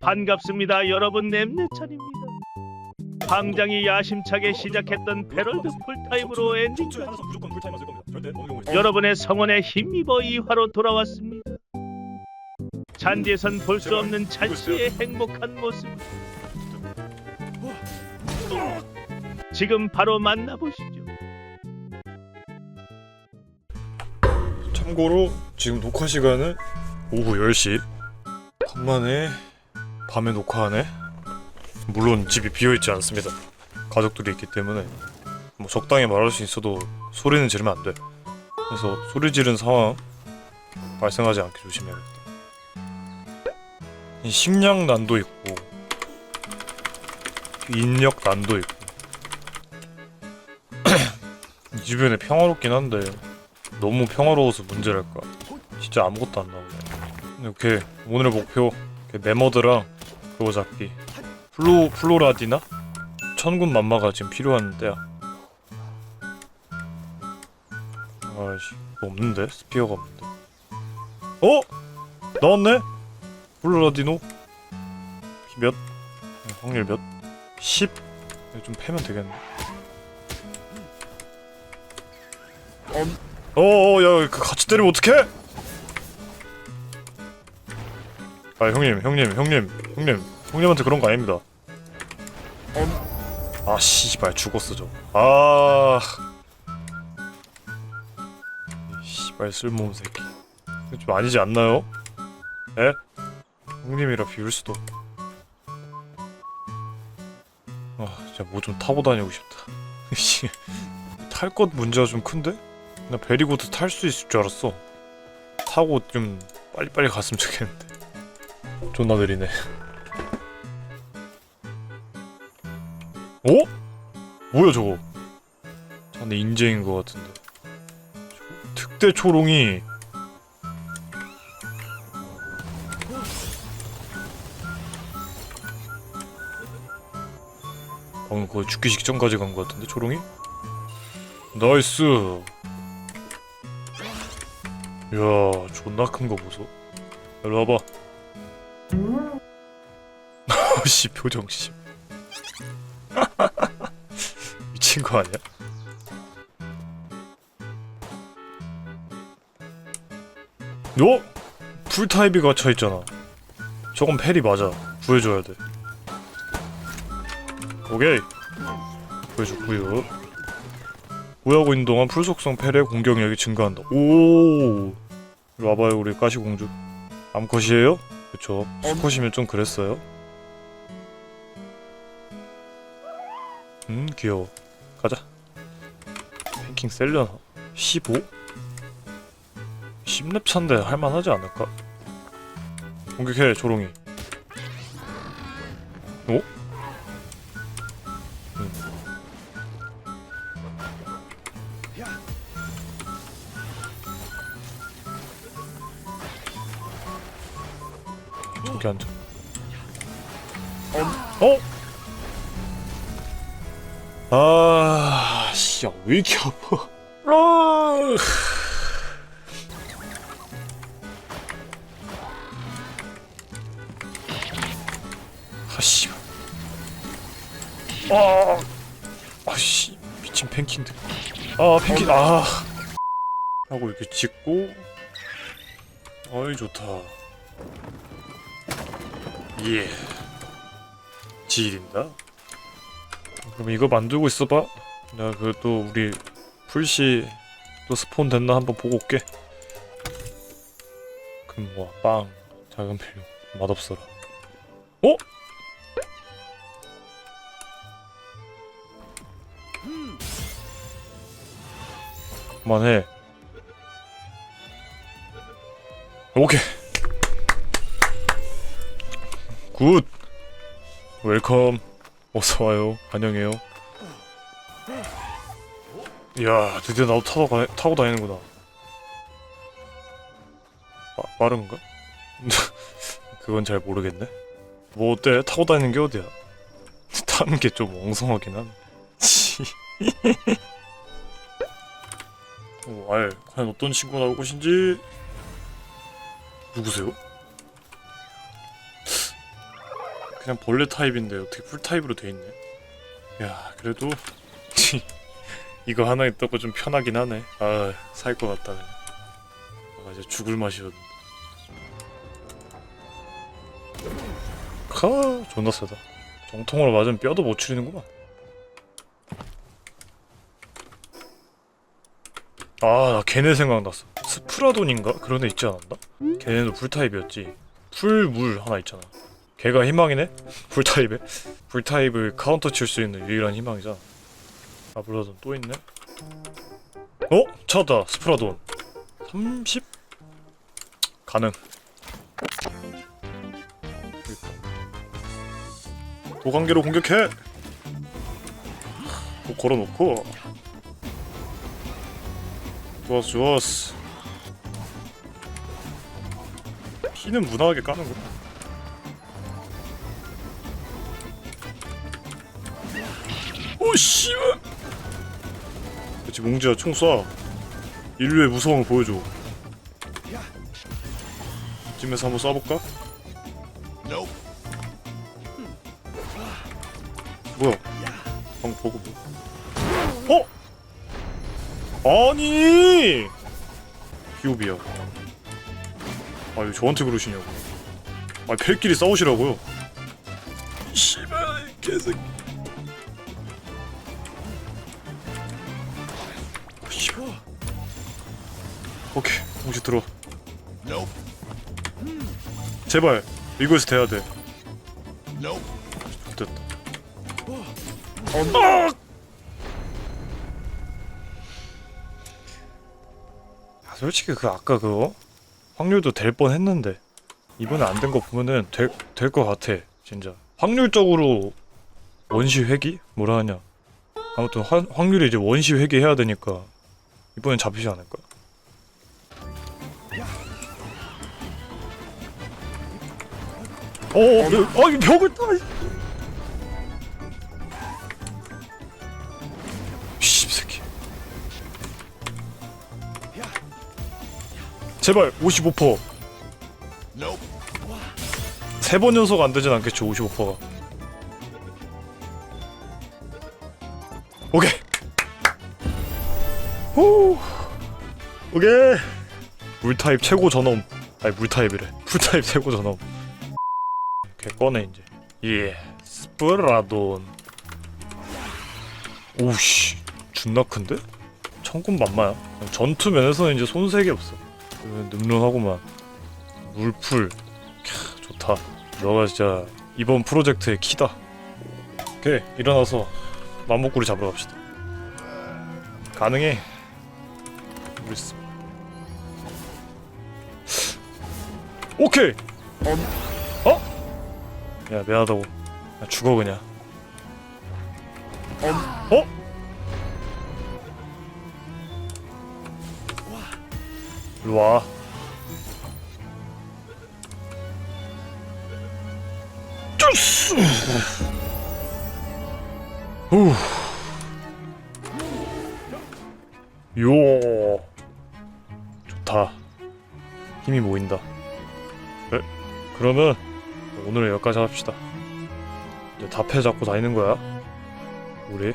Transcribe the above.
반갑습니다 여러분. nem네찬입니다. 방장이 야심차게 시작했던 패럴드 풀타임으로 엔딩 여러분의 성원에 힘입어 2화로 돌아왔습니다. 잔디에선 볼 수 없는 찬씨의 행복한 모습. 지금 바로 만나보시죠. 참고로 지금 녹화 시간은 오후 10시. 간만에 밤에 녹화하네? 물론 집이 비어있지 않습니다. 가족들이 있기 때문에 뭐 적당히 말할 수 있어도 소리는 지르면 안 돼. 그래서 소리 지른 상황 발생하지 않게 조심해야겠다 이 식량 난도 있고 인력 난도 있고. 이 주변에 평화롭긴 한데 너무 평화로워서 문제랄까? 진짜 아무것도 안 나오네. 이렇게 오늘의 목표 이렇게 매머드랑 그거 잡기. 플로 플로라디나? 천군 만마가 지금 필요한 때야. 아이씨 뭐 없는데? 스피어가 없는데. 어? 나왔네? 플로라디노? 몇? 확률 몇? 10? 이거 좀 패면 되겠네. 어 어 야그 같이 때리면 어떡해? 아 형님 형님 형님 형님 형님한테 그런 거 아닙니다 아 씨발 죽었어 저아 씨발 쓸모없는 새끼 이거 좀 아니지 않나요? 에? 형님이라 비울 수도 아 진짜 뭐 좀 타고 다니고 싶다 탈 것 문제가 좀 큰데? 나 베리고드 탈 수 있을 줄 알았어. 타고 좀 빨리빨리 갔으면 좋겠는데. 존나 느리네. 어? 뭐야 저거? 자네 인재인 것 같은데. 저- 특대 초롱이 방금 거의 죽기 직전까지 간 것 같은데 초롱이? 나이스. 야, 존나 큰 거 보소. 일로 와봐. 씨 표정 씨. 미친 거 아니야? 요? 풀타입이 갇혀 있잖아. 저건 페리 맞아. 구해줘야 돼. 오케이. 구해줬구요. 구하고 있는 동안 풀속성 펠의 공격력이 증가한다. 오, 와봐요 우리 가시공주. 암컷이에요? 그쵸. 수컷이면 좀 그랬어요. 음 귀여워. 가자. 랭킹 셀려나? 15? 10렙 차인데 할만하지 않을까? 공격해 조롱이. 오? 저기 앉아. 어? 아, 씨, 야, 왜 이렇게 아파? 아, 아, 씨. 아, 아, 씨, 미친 팬킹들. 아, 팬킹, 아. 하고 이렇게 짓고. 어이, 좋다. 예. 지일입니다. 그럼 이거 만들고 있어봐. 내가 그또 우리 풀씨 또 스폰 됐나 한번 보고 올게. 금과 빵, 작은 필요 맛없어라. 어? 그만해. 오케이. 굿 웰컴 어서와요. 환영해요. 이야 드디어 나도 타고, 가, 타고 다니는구나. 빠, 빠른가? 그건 잘 모르겠네. 뭐 어때? 타고 다니는 게 어디야? 타는 게 좀 엉성하긴 한 어, 알 과연 어떤 친구가 나올 것인지. 누구세요? 그냥 벌레 타입인데 어떻게 풀 타입으로 돼 있네. 야 그래도 이거 하나 있다고 좀 편하긴 하네. 아 살 것 같다 그냥. 아 이제 죽을 맛이었는데. 카 존나 세다. 정통으로 맞으면 뼈도 못 추리는구만. 아, 나 걔네 생각났어. 스프라돈인가? 그런 애 있지 않았나? 걔네도 불타입이었지. 풀 물 하나 있잖아. 걔가 희망이네? 불타입에? 불타입을 카운터 칠 수 있는 유일한 희망이잖아. 아브라돈 또 있네? 어? 찾았다. 스프라돈. 30? 가능. 도관계로 공격해! 또 걸어놓고 좋았어 좋았어 피는 무난하게 까는구나 오 씨발. 그렇지 몽지야 총 쏴. 인류의 무서움을 보여줘. 이쯤에서 한번 쏴볼까? 뭐야? 방 보고 뭐 어? 아니! 비오비야. 아 왜 저한테 그러시냐고. 아 펠끼리 싸우시라고요? 이 씨발 이개 오케이 동시 들어. 제발 이거에서 돼야 돼. 됐다. 어, 아, 솔직히 그 아까 그거 확률도 될 뻔 했는데 이번에 안 된 거 보면은 될 것 같아 진짜. 확률적으로 원시 회기? 뭐라 하냐. 아무튼 화, 확률이 이제 원시 회기 해야 되니까 이번엔 잡히지 않을까 어어 아, 이 벽을 따 씨새끼. 제발 55%세 번 연속 안 되진 않겠죠 55%가. 오케이. 후. 오케이. 물타입 최고 전엄 아니 물타입이래. 풀타입 최고 전엄 오케이 꺼내 이제. 예 스프라돈. 오우씨 존나 큰데? 천군 만마야? 전투 면에서는 이제 손색이 없어. 그 늠름하구만. 물풀. 캬, 좋다. 너가 진짜. 이번 프로젝트의 키다. 오케이 일어나서 맘목구리 잡으러 갑시다. 가능해. 우리 스... 오케이! 어? 야 미안하다고 야, 죽어 그냥 어? 일로 와. 쭈스! 후. 요. 좋다. 힘이 모인다. 네? 그러면 오늘은 여기까지 합시다. 이제 답해 잡고 다니는 거야. 우리.